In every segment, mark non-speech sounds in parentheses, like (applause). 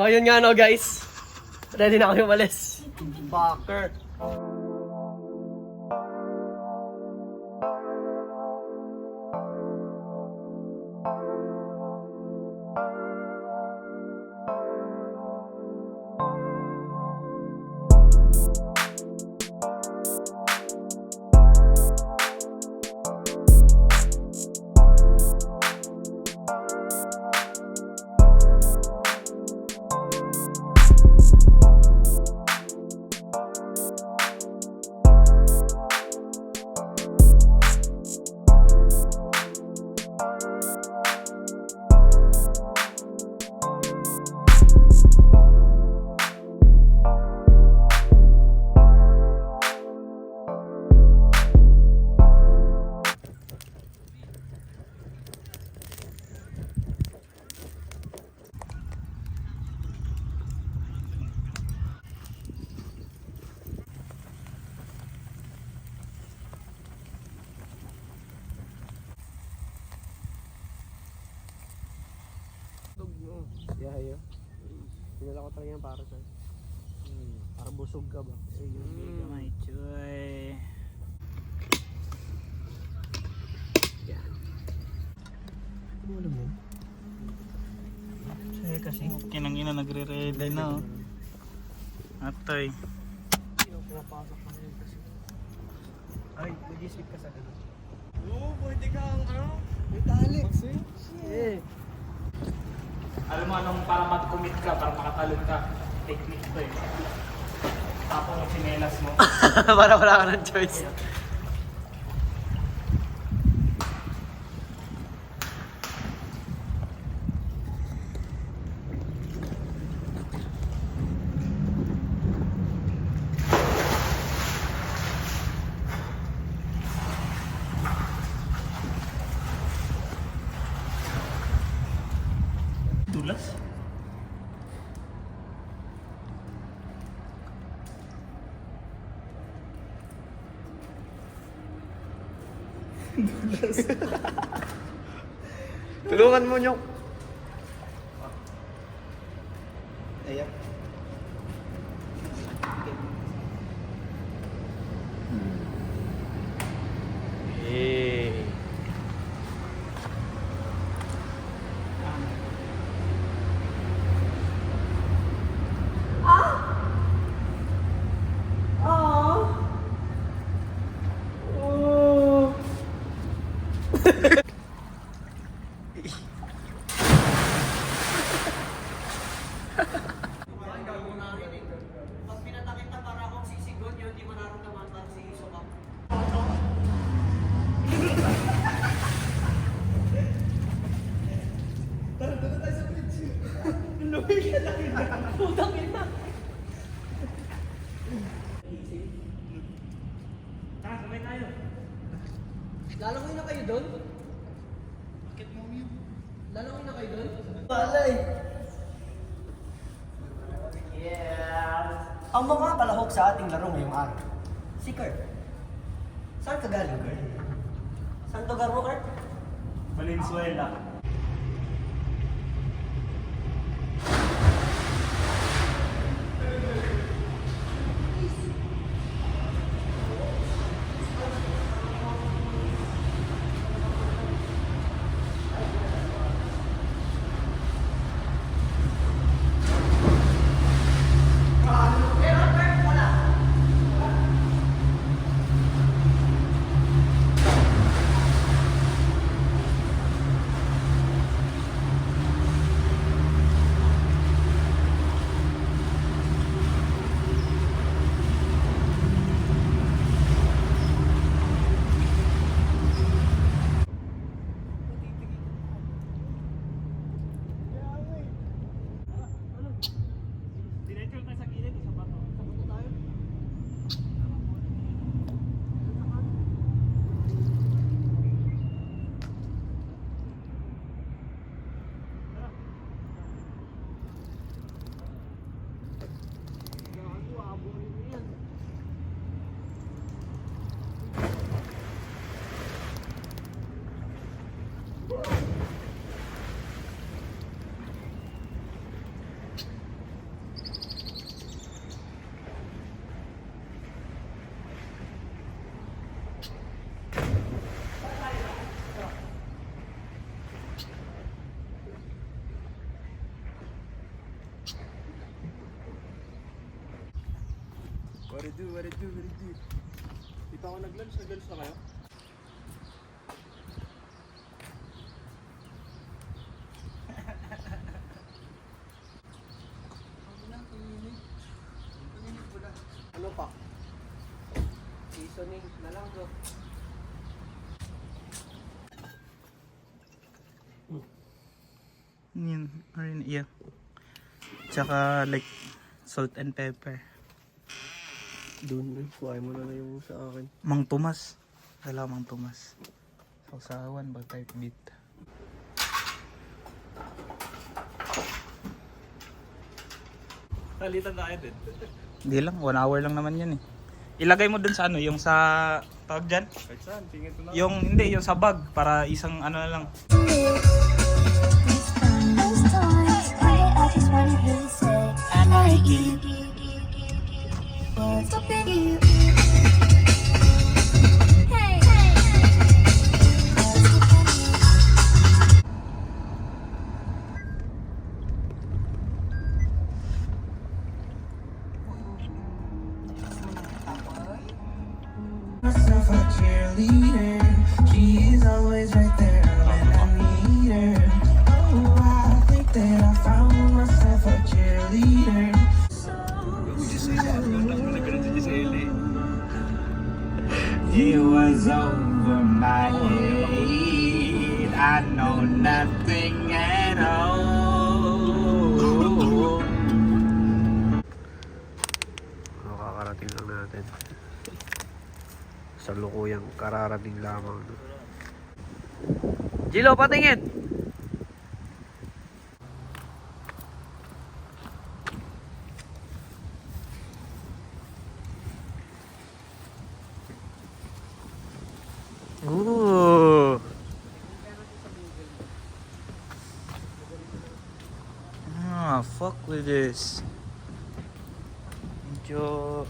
So, yun nga no guys. Ready na kami umalis. Fucker. Yeah, yeah. Pinala ko talaga yan para sa'yo. Para busog ka ba? Sige may choy. Ano alam mo? Sige kasi. Kinang ina nagre-ready na oh. Atoy. Pinapasok ka ngayon kasi. Ay, mag-isip ka sa ganun. Oo, pwede kang ano? May tali. Eh. Alam mo anong para mag-commit ka, para makatalon ka. Technique to eh. Tapos yung sinelas mo. (laughs) para wala ka ng choice. Dulas? Tulungan mo nyo. Ayan. Hey. Pag pinatakit na para akong sisigon, yun di mo nararamdaman para si ka. Tara, sabay tayo. Lalangoy na kayo doon? Bakit mo yun? Lalangoy na kayo doon? Balay! Ang mga palahok sa ating laro ngayong araw. Si Kurt. Saan ka galing, Kurt? Saan lugar mo, Kurt? Valenzuela. What it do, what it do, what it do. Di pa ako nag-lunch, nag-lunch na kayo? Ano pa? Seasoning na lang bro. Yun, ayun, yeah. Tsaka like salt and pepper. Doon, kuhain mo na na yung sa akin. Mang Tomas. Kailangan Mang Tomas. Sausawan ba type beat? Palitan tayo din. Hindi lang, one hour lang naman yun eh. Ilagay mo dun sa ano, yung sa tawag dyan? Kahit saan, tingin ko lang. Yung, hindi, yung sa bag, para isang ano na lang. I, I just wanna hear you say I like you. What's up in you? It was over my head. I know nothing at all. Nakakarating lang natin. Sa lukuyang kararating lamang. Jilo, patingin! Ooh. Ah, fuck with this. Medyo...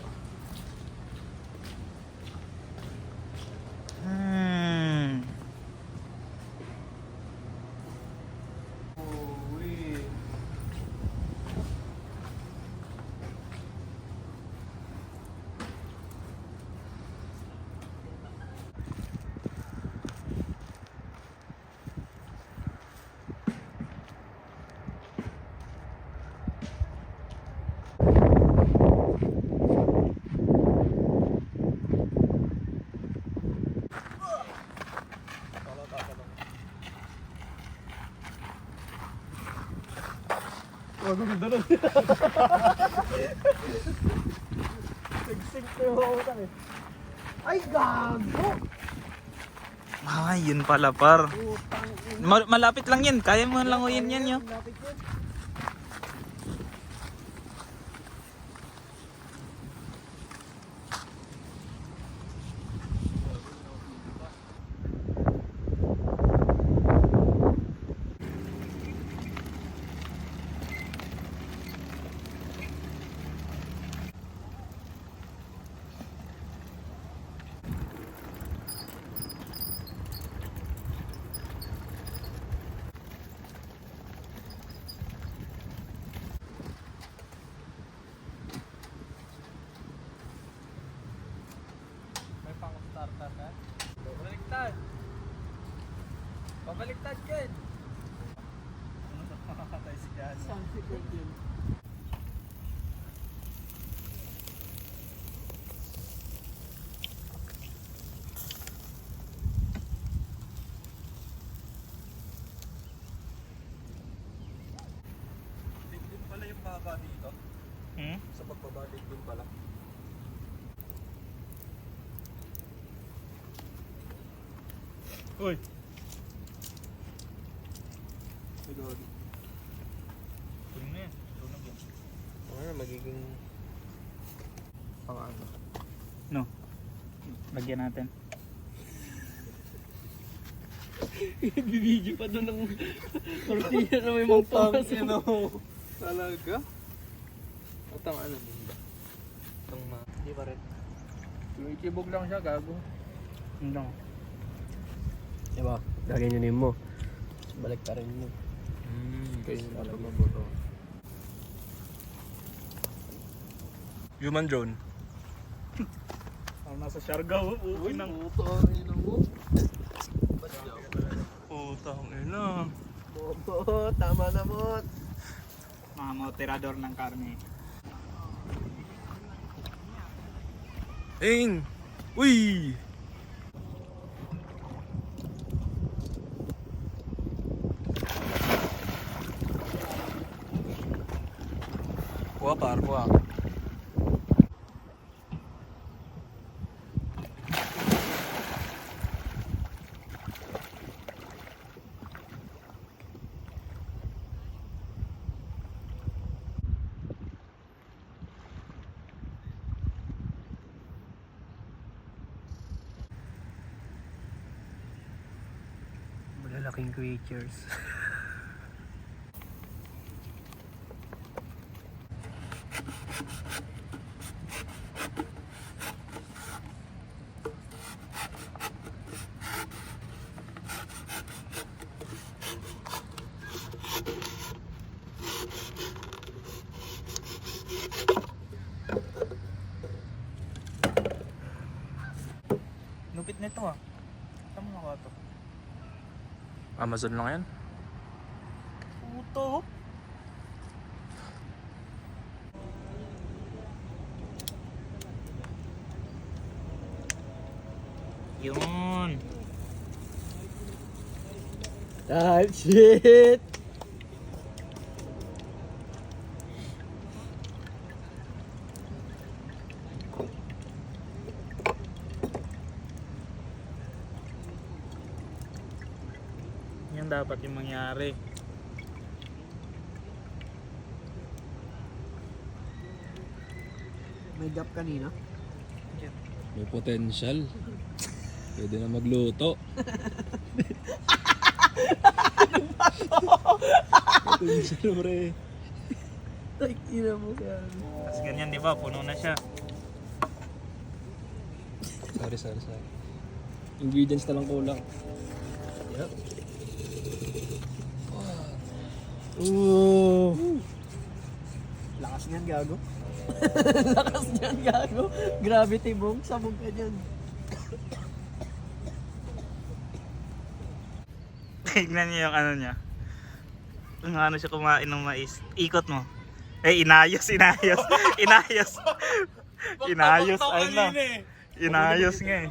Ay, yun pala par. Ma- malapit lang yan. Kaya mo lang yan yan yun. May pang starter ka? Pabaliktad! Pabaliktad, Ken! Ano sa makakatay si Jan? Saan si Ken yun? Din pala yung baba dito. Hmm? Sa pagbabalik din pala. Uy. Siguro. Tunog na yan. Tunog yan. Ano magiging pang ano? No. Lagyan natin. Bibidyo pa doon ng (laughs) tortilla na may mga pangas. Talaga? At ang ano din ba? Itong ma... Hindi pa rin. Tumikibog lang siya, gago. Lang. Diba? Gaganyanin mo. Balik pa rin mo. Hmm, kayo yung pala mabuto. Human drone. Parang nasa Siargao. Uwi ng Putang ina mo. Putang ina. Oo, tama na mo. mga motirador ng karne. Ing! Uy! Malalaking creatures. Lupit nito ah. Saan mo nakuha to? Amazon lang yan? Puto. Yun. Ah, shit! Dapat yung mangyari. May gap kanina. May potential. Pwede na magluto. potential, pre. Ay, ina mo. Tapos ganyan, di ba? Puno na siya. Sorry, sorry, sorry. Ingredients na lang kulang. Yep. Ooh. Lakas niyan, gago. (laughs) Lakas niyan, gago. Gravity bomb, sabog ka dyan. Tignan niyo yung ano niya. Kung ano siya kumain ng mais. Ikot mo. Eh, inayos, inayos. (laughs) inayos. inayos, ayun na. Inayos nga eh.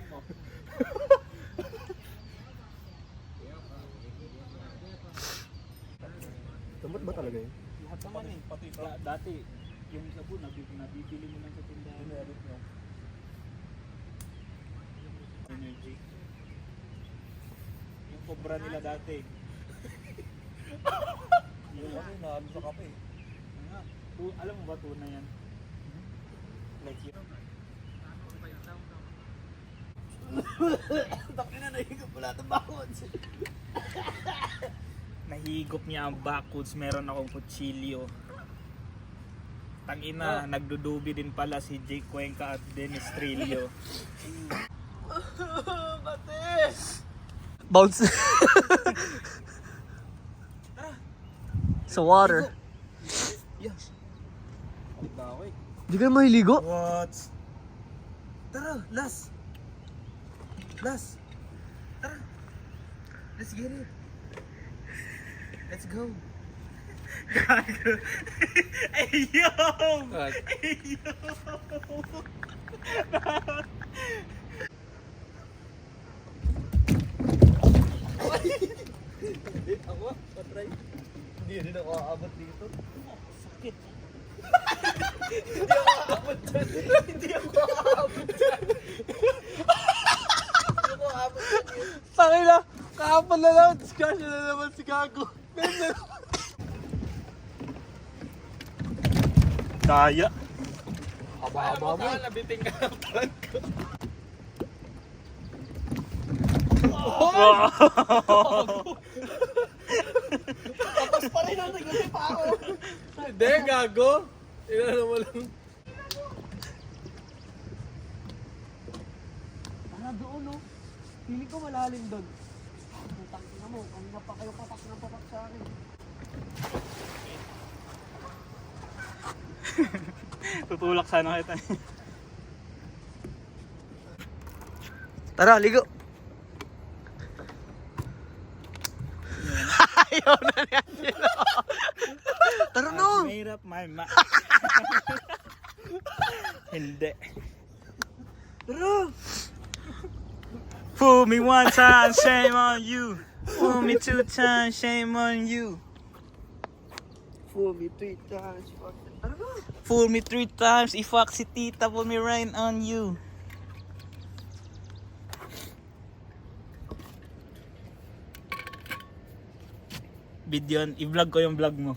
Tumot ba talaga yun? Lahat naman eh. Pati dati, yung sabon, nabibili, nabibili mo lang sa tindahan. Meron nyo. Energy. Yung cobra nila dati. yung ano, naano sa kape. Nga. Tu- alam mo ba tuna yan? Like yun. (coughs) Takina na higap wala itong bakod. (laughs) Nahigop niya ang backwoods, meron akong kutsilyo. Tangina, nagdudubi din pala si Jake Cuenca at Dennis Trillo. (laughs) Bounce. Sa water. Yes. Di eh? Di ka na mahiligo? What? Tara, last. Last. Tara. Let's get it. Let's go. Ayo! (laughs) What? Ako, patry. Hindi rin ako aabot dito. Sakit. Hindi ako aabot dyan. Hindi ako aabot dyan. Tangin na! Kahapon na lang, discussion na naman si Gago. Daya. Haba-haba mo. Nabiting ka ng plan ko. Tapos pa rin ang nagulit pa ako. Hindi, Gago. Inano mo lang. Para doon, no? Feeling ko malalim doon. Putang ina mo, kanina pa kayo papak na papak sa akin. Tutulak sana kita. Tara, ligo. (laughs) Ayaw na niya sila. (laughs) Tara no. Mahirap, my ma. (laughs) Hindi. Tara. Fool me one time, shame on you. Fool me two times, shame on you. Fool me three times. Fuck. Fool me three times, i-fuck si tita, fool me rain on you. Video, i-vlog ko yung vlog mo.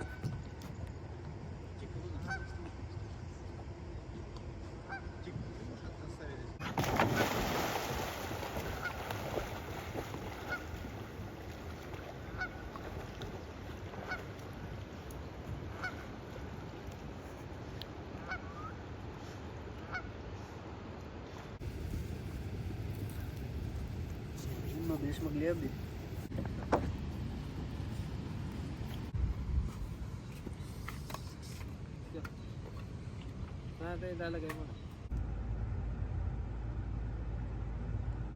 (laughs) Mabilis magliyab eh. Natin ilalagay mo.